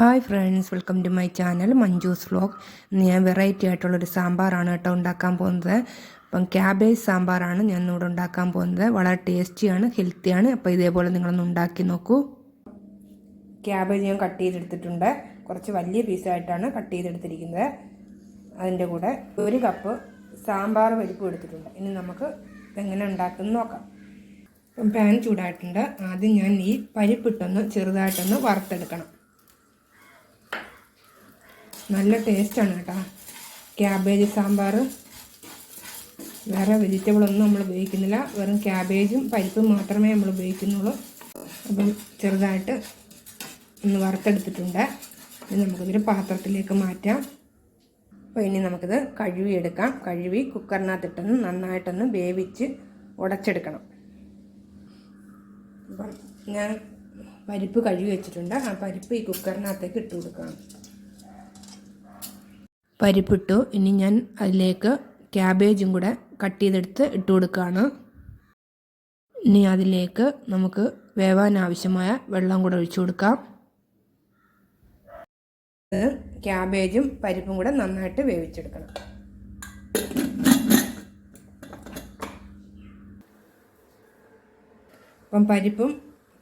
Hi friends welcome to my channel Manju's vlog ഇന്ന് ഞാൻ variety ആയിട്ടുള്ളൊരു സാമ്പാറാണ് കേട്ടോ ഉണ്ടാക്കാൻ പോകുന്നത്. അപ്പം ക്യാബേജ് സാമ്പാറാണ് ഞാൻ ഇവിടെ ഉണ്ടാക്കാൻ പോകുന്നത്. വളരെ ടേസ്റ്റിയാണ് ഹെൽത്തിയാണ് അപ്പോൾ ഇതേപോലെ നിങ്ങളൊന്ന് ഉണ്ടാക്കി നോക്കൂ. ക്യാബേജ് ഞാൻ കട്ട് ചെയ്തെടുത്തിട്ടുണ്ട്. കുറച്ച് വലിയ പീസായിട്ടാണ് കട്ട് ചെയ്തെടുത്തിരിക്കുന്നത്. അതിന്റെ കൂടെ ഒരു കപ്പ് സാമ്പാർ പരിപ്പ് എടുത്തിട്ടുണ്ട്. ഇനി നമുക്ക് എങ്ങനെ ഉണ്ടാക്കുമെന്ന് നോക്കാം. പാൻ ചൂടായിട്ടുണ്ട്. ആദ്യം ഞാൻ ഈ പരിപ്പിട്ടൊന്ന് ചെറുതായിട്ടൊന്ന് വറുത്തെടുക്കണം. നല്ല ടേസ്റ്റാണ് കേട്ടോ. ക്യാബേജ് സാമ്പാർ. വേറെ വെജിറ്റബിളൊന്നും നമ്മൾ ഉപയോഗിക്കുന്നില്ല. വെറും ക്യാബേജും പരിപ്പും മാത്രമേ നമ്മൾ ഉപയോഗിക്കുന്നുള്ളൂ. അപ്പം ചെറുതായിട്ട് ഒന്ന് വറുത്തെടുത്തിട്ടുണ്ട്. ഇനി നമുക്കിതൊരു പാത്രത്തിലേക്ക് മാറ്റാം. അപ്പോൾ ഇനി നമുക്കിത് കഴുകി എടുക്കാം കഴുകി കുക്കറിനകത്തിട്ടൊന്ന് നന്നായിട്ടൊന്ന് വേവിച്ച് ഉടച്ചെടുക്കണം. അപ്പം ഞാൻ പരിപ്പ് കഴുകി വെച്ചിട്ടുണ്ട്. ആ പരിപ്പ് ഈ കുക്കറിനകത്തേക്ക് ഇട്ട് കൊടുക്കണം പരിപ്പിട്ടു. ഇനി ഞാൻ അതിലേക്ക് ക്യാബേജും കൂടെ കട്ട് ചെയ്തെടുത്ത് ഇട്ട് കൊടുക്കുകയാണ്. ഇനി അതിലേക്ക് നമുക്ക് വേവാൻ ആവശ്യമായ വെള്ളം കൂടെ ഒഴിച്ചു കൊടുക്കാം. ക്യാബേജും പരിപ്പും കൂടെ നന്നായിട്ട് വേവിച്ചെടുക്കണം. അപ്പം പരിപ്പും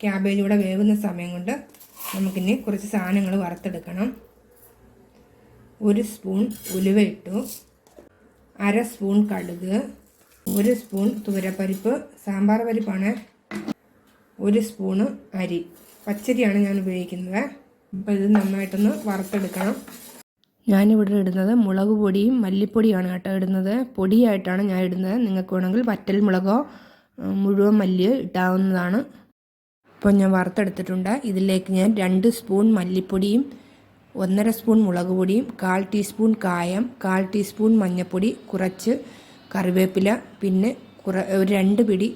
ക്യാബേജും കൂടെ വേവുന്ന സമയം കൊണ്ട് നമുക്കിനി കുറച്ച് സാധനങ്ങൾ വറുത്തെടുക്കണം. ഒരു സ്പൂൺ ഉലുവയിട്ടു അര സ്പൂൺ കടുക്. ഒരു സ്പൂൺ തുവരപ്പരിപ്പ്. സാമ്പാർ പരിപ്പാണ്. ഒരു സ്പൂണ് അരി. പച്ചരിയാണ് ഞാൻ ഉപയോഗിക്കുന്നത്. അപ്പോൾ ഇത് നന്നായിട്ടൊന്ന് വറുത്തെടുക്കണം. ഞാനിവിടെ ഇടുന്നത് മുളക് പൊടിയും മല്ലിപ്പൊടിയാണ് കേട്ടോ ഇടുന്നത്. പൊടിയായിട്ടാണ് ഞാൻ ഇടുന്നത്. നിങ്ങൾക്ക് വേണമെങ്കിൽ വറ്റൽ മുളകോ മുഴുവൻ മല്ലി ഇട്ടാവുന്നതാണ് അപ്പോൾ ഞാൻ വറുത്തെടുത്തിട്ടുണ്ട്. ഇതിലേക്ക് ഞാൻ രണ്ട് സ്പൂൺ മല്ലിപ്പൊടിയും ഒന്നര സ്പൂൺ മുളക് പൊടിയും കാൽ ടീസ്പൂൺ കായം കാൽ ടീസ്പൂൺ മഞ്ഞൾപ്പൊടി കുറച്ച് കറിവേപ്പില പിന്നെ കുറ ഒരു രണ്ട് പിടി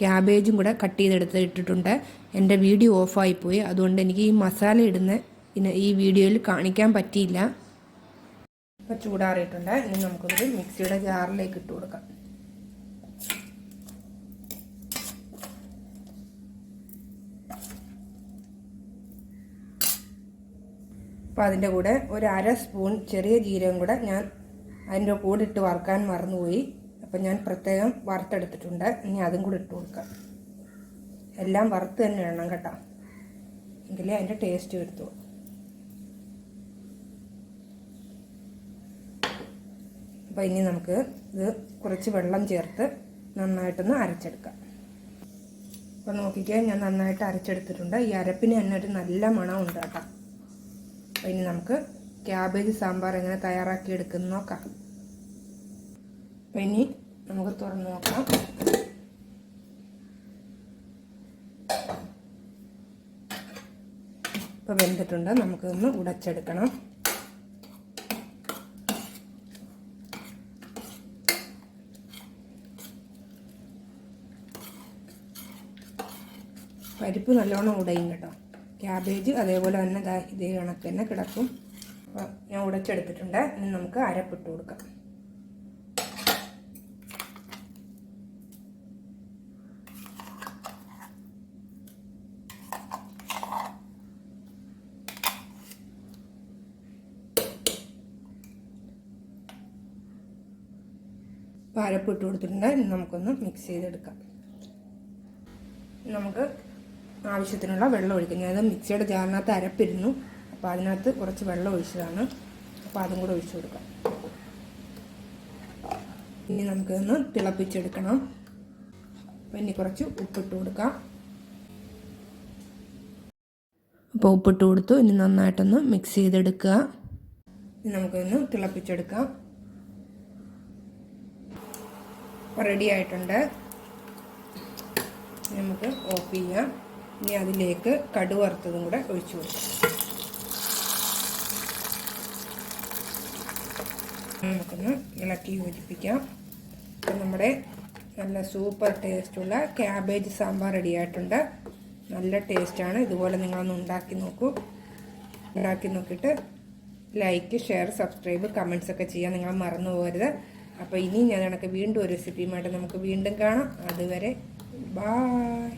ക്യാബേജും കൂടെ കട്ട് ചെയ്തെടുത്ത് ഇട്ടിട്ടുണ്ട് എന്റെ വീഡിയോ ഓഫായിപ്പോയി. അതുകൊണ്ട് എനിക്ക് ഈ മസാല ഇടുന്ന ഈ വീഡിയോയിൽ കാണിക്കാൻ പറ്റിയില്ല. ഇപ്പോൾ ചൂടാറിയിട്ടുണ്ട്. ഇനി നമുക്കൊരു മിക്സിയുടെ ജാറിലേക്ക് ഇട്ട് കൊടുക്കാം. അപ്പോൾ അതിന്റെ കൂടെ ഒരു അര സ്പൂൺ ചെറിയ ജീരകം കൂടെ ഞാൻ അതിന്റെ കൂടെ ഇട്ട് വറുക്കാൻ മറന്നുപോയി. അപ്പോൾ ഞാൻ പ്രത്യേകം വറുത്തെടുത്തിട്ടുണ്ട്. ഇനി അതും കൂടി ഇട്ട് കൊടുക്കാം. എല്ലാം വറുത്ത് തന്നെ ഇടണം കേട്ടോ. എങ്കിലേ അതിന്റെ ടേസ്റ്റ് വരുത്തുള്ളൂ അപ്പോൾ ഇനി നമുക്ക് ഇത് കുറച്ച് വെള്ളം ചേർത്ത് നന്നായിട്ടൊന്ന് അരച്ചെടുക്കാം. അപ്പോൾ നോക്കിക്കാൻ ഞാൻ നന്നായിട്ട് അരച്ചെടുത്തിട്ടുണ്ട്. ഈ അരപ്പിന് തന്നെ ഒരു നല്ല മണമുണ്ട് കേട്ടോ. ഇനി നമുക്ക് ക്യാബേജ് സാമ്പാർ എങ്ങനെ തയ്യാറാക്കി എടുക്കുന്നു നോക്കാം ഇനി നമുക്ക് തുറന്ന് നോക്കാം. ഇപ്പോൾ വെന്തിട്ടുണ്ട്. നമുക്കൊന്ന് ഉടച്ചെടുക്കണം. പരിപ്പ് നല്ലോണം ഉടയും കേട്ടോ. ക്യാബേജ് അതേപോലെ തന്നെ ഇതേ കണക്ക് തന്നെ കിടക്കും. ഞാൻ ഉടച്ചെടുത്തിട്ടുണ്ട്. ഇനി നമുക്ക് അരപ്പിട്ട് കൊടുക്കാം. അരപ്പിട്ട് കൊടുത്തിട്ടുണ്ട്. ഇനി നമുക്കൊന്ന് മിക്സ് ചെയ്തെടുക്കാം. നമുക്ക് ആവശ്യത്തിനുള്ള വെള്ളം ഒഴിക്കും. ഞാനത് മിക്സിയുടെ ജാറിനകത്ത് അരപ്പിരുന്നു അപ്പോൾ അതിനകത്ത് കുറച്ച് വെള്ളം ഒഴിച്ചതാണ്. അപ്പോൾ അതും കൂടെ ഒഴിച്ചു കൊടുക്കാം. ഇനി നമുക്കൊന്ന് തിളപ്പിച്ചെടുക്കണം. അപ്പോൾ ഇനി കുറച്ച് ഉപ്പിട്ട് കൊടുക്കാം. അപ്പോൾ ഉപ്പിട്ട് കൊടുത്തു. ഇനി നന്നായിട്ടൊന്ന് മിക്സ് ചെയ്തെടുക്കുക. ഇനി നമുക്കൊന്ന് തിളപ്പിച്ചെടുക്കാം. റെഡി ആയിട്ടുണ്ട്. നമുക്ക് ഓഫ് ചെയ്യാം. ഇനി അതിലേക്ക് കടു വറുത്തതും കൂടെ ഒഴിച്ചു കൊടുക്കും. നമുക്കൊന്ന് ഇളക്കി യോജിപ്പിക്കാം. അപ്പം നമ്മുടെ നല്ല സൂപ്പർ ടേസ്റ്റുള്ള ക്യാബേജ് സാമ്പാർ റെഡിയായിട്ടുണ്ട് നല്ല ടേസ്റ്റാണ് ഇതുപോലെ നിങ്ങളൊന്ന് ഉണ്ടാക്കി നോക്കൂ. ഉണ്ടാക്കി നോക്കിയിട്ട് ലൈക്ക് ഷെയർ സബ്സ്ക്രൈബ് കമൻസ് ഒക്കെ ചെയ്യാൻ നിങ്ങൾ മറന്നു പോകരുത്. അപ്പോൾ ഇനി ഞാൻ കണക്ക് വീണ്ടും ഒരു റെസിപ്പിയുമായിട്ട് നമുക്ക് വീണ്ടും കാണാം. അതുവരെ ബായ്